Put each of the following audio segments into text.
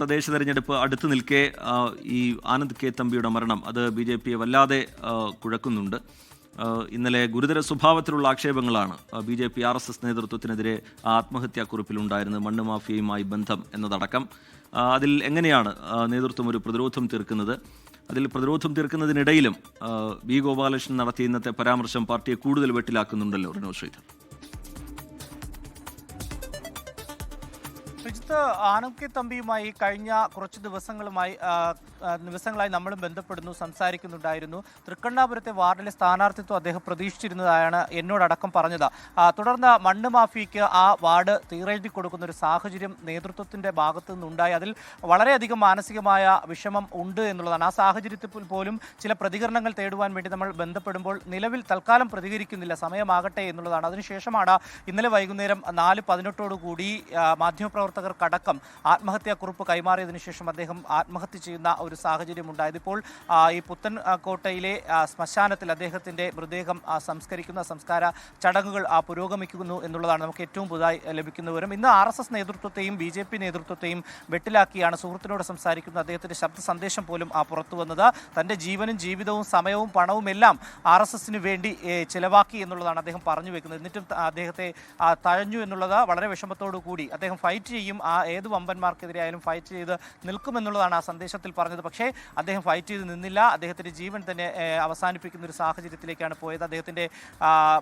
തദ്ദേശ തെരഞ്ഞെടുപ്പ് അടുത്ത് നിൽക്കെ ഈ ആനന്ദ് കെ തമ്പിയുടെ മരണം അത് ബി ജെ പിയെ വല്ലാതെ കുഴക്കുന്നുണ്ട്. ഇന്നലെ ഗുരുതര സ്വഭാവത്തിലുള്ള ആക്ഷേപങ്ങളാണ് B J P R S S നേതൃത്വത്തിനെതിരെ ആത്മഹത്യാക്കുറിപ്പിലുണ്ടായിരുന്നത് മണ്ണ് മാഫിയയുമായി ബന്ധം എന്നതടക്കം. അതിൽ എങ്ങനെയാണ് നേതൃത്വം ഒരു പ്രതിരോധം തീർക്കുന്നത്? അതിൽ പ്രതിരോധം തീർക്കുന്നതിനിടയിലും ബി ഗോപാലകൃഷ്ണൻ നടത്തിയ ഇന്നത്തെ പരാമർശം പാർട്ടിയെ കൂടുതൽ വെട്ടിലാക്കുന്നുണ്ടല്ലോ റിനോ ശ്രീധർ. സുജിത്ത് ആനന്ദ് കെ തമ്പിയുമായി കഴിഞ്ഞ കുറച്ച് ദിവസങ്ങളുമായി ദിവസങ്ങളായി നമ്മളും ബന്ധപ്പെടുന്നു സംസാരിക്കുന്നുണ്ടായിരുന്നു. തൃക്കണ്ണാപുരത്തെ വാർഡിലെ സ്ഥാനാർത്ഥിത്വം അദ്ദേഹം പ്രതീക്ഷിച്ചിരുന്നതായാണ് എന്നോടടക്കം പറഞ്ഞത്. തുടർന്ന് മണ്ണ് മാഫിക്ക് ആ വാർഡ് തീറെഴുതി കൊടുക്കുന്ന ഒരു സാഹചര്യം നേതൃത്വത്തിന്റെ ഭാഗത്തു നിന്നുണ്ടായി. അതിൽ വളരെയധികം മാനസികമായ വിഷമം ഉണ്ട് എന്നുള്ളതാണ്. ആ സാഹചര്യത്തിൽ പോലും ചില പ്രതികരണങ്ങൾ തേടുവാൻ വേണ്ടി നമ്മൾ ബന്ധപ്പെടുമ്പോൾ നിലവിൽ തൽക്കാലം പ്രതികരിക്കുന്നില്ല. സമയമാകട്ടെ എന്നുള്ളതാണ്. അതിനുശേഷമാണ് ഇന്നലെ വൈകുന്നേരം നാല് പതിനെട്ടോടുകൂടി ആ, മാധ്യമപ്രവർത്തകർക്കടക്കം ആത്മഹത്യാക്കുറിപ്പ് കൈമാറിയതിനു ശേഷം അദ്ദേഹം ആത്മഹത്യ ചെയ്യുന്ന ഒരു സാഹചര്യം ഉണ്ടായത് ഇപ്പോൾ ഈ പുത്തൻ കോട്ടയിലെ ശ്മശാനത്തിൽ അദ്ദേഹത്തിന്റെ മൃതദേഹം സംസ്കരിക്കുന്ന സംസ്കാര ചടങ്ങുകൾ പുരോഗമിക്കുന്നു എന്നുള്ളതാണ് നമുക്ക് ഏറ്റവും പുതുതായി ലഭിക്കുന്ന വിവരം. ഇന്ന് ആർ എസ് എസ് നേതൃത്വത്തെയും ബി ജെ പി നേതൃത്വത്തെയും വെട്ടിലാക്കിയാണ് സുഹൃത്തിനോട് സംസാരിക്കുന്ന അദ്ദേഹത്തിന്റെ ശബ്ദ സന്ദേശം പോലും ആ, പുറത്തു വന്നത്. തന്റെ ജീവനും ജീവിതവും സമയവും പണവും എല്ലാം ആർ എസ് എസിന് വേണ്ടി ചിലവാക്കി എന്നുള്ളതാണ് അദ്ദേഹം പറഞ്ഞു വെക്കുന്നത്. എന്നിട്ടും അദ്ദേഹത്തെ തഴഞ്ഞു എന്നുള്ളത് വളരെ വിഷമത്തോടു കൂടി അദ്ദേഹം ഫൈറ്റ് ചെയ്യും ആ ഏത് വമ്പന്മാർക്കെതിരെയായാലും ഫൈറ്റ് ചെയ്ത് നിൽക്കുമെന്നുള്ളതാണ് ആ സന്ദേശത്തിൽ പറഞ്ഞത്. പക്ഷേ അദ്ദേഹം ഫൈറ്റ് ചെയ്ത് നിന്നില്ല. അദ്ദേഹത്തിന്റെ ജീവൻ തന്നെ അവസാനിപ്പിക്കുന്ന ഒരു സാഹചര്യത്തിലേക്കാണ് പോയത്. അദ്ദേഹത്തിന്റെ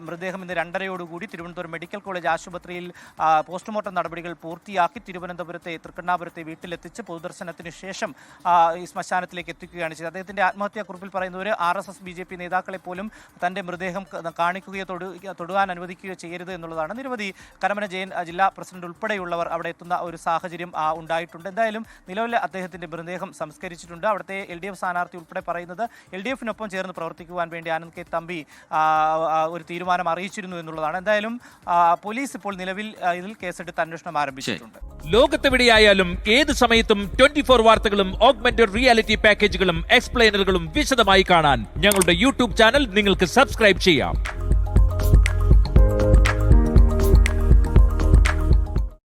മൃതദേഹം ഇന്ന് രണ്ടരയോടുകൂടി തിരുവനന്തപുരം മെഡിക്കൽ കോളേജ് ആശുപത്രിയിൽ പോസ്റ്റ്മോർട്ടം നടപടികൾ പൂർത്തിയാക്കി തിരുവനന്തപുരത്തെ തൃക്കണ്ണാപുരത്തെ വീട്ടിലെത്തിച്ച് പൊതുദർശനത്തിന് ശേഷം ഈ ശ്മശാനത്തിലേക്ക് എത്തിക്കുകയാണ് ചെയ്തത്. അദ്ദേഹത്തിന്റെ ആത്മഹത്യാക്കുറിപ്പിൽ പറയുന്നവർ R S S B J P നേതാക്കളെ പോലും തന്റെ മൃതദേഹം കാണിക്കുകയോ തൊടു തൊടുവാൻ അനുവദിക്കുകയോ ചെയ്യരുത് എന്നുള്ളതാണ്. നിരവധി കരമന ജയൻ ജില്ലാ പ്രസിഡന്റ് ഉൾപ്പെടെയുള്ളവർ അവിടെ എത്തുന്ന ഒരു സാഹചര്യം ഉണ്ടായിട്ടുണ്ട്. എന്തായാലും നിലവിൽ അദ്ദേഹത്തിന്റെ മൃതദേഹം സംസ്കരിച്ചിട്ടുണ്ട്. അവിടുത്തെ എൽ ഡി എഫ് സ്ഥാനാർത്ഥി ഉൾപ്പെടെ പറയുന്നത് എൽ ഡി എഫിനൊപ്പം ചേർന്ന് പ്രവർത്തിക്കുവാൻ വേണ്ടി ആനന്ദ് കെ തമ്പി ഒരു തീരുമാനം അറിയിച്ചിരുന്നു എന്നുള്ളതാണ്. എന്തായാലും പോലീസ് ഇപ്പോൾ നിലവിൽ ഇതിൽ കേസെടുത്ത് അന്വേഷണം ആരംഭിച്ചിട്ടുണ്ട്. ലോകത്തെവിടെയായാലും ഏത് സമയത്തും ട്വന്റി ഫോർ വാർത്തകളും ഓഗ്മെന്റഡ് റിയാലിറ്റി പാക്കേജുകളും എക്സ്പ്ലെയിനറുകളും വിശദമായി കാണാൻ ഞങ്ങളുടെ യൂട്യൂബ് ചാനൽ നിങ്ങൾക്ക് സബ്സ്ക്രൈബ് ചെയ്യാം.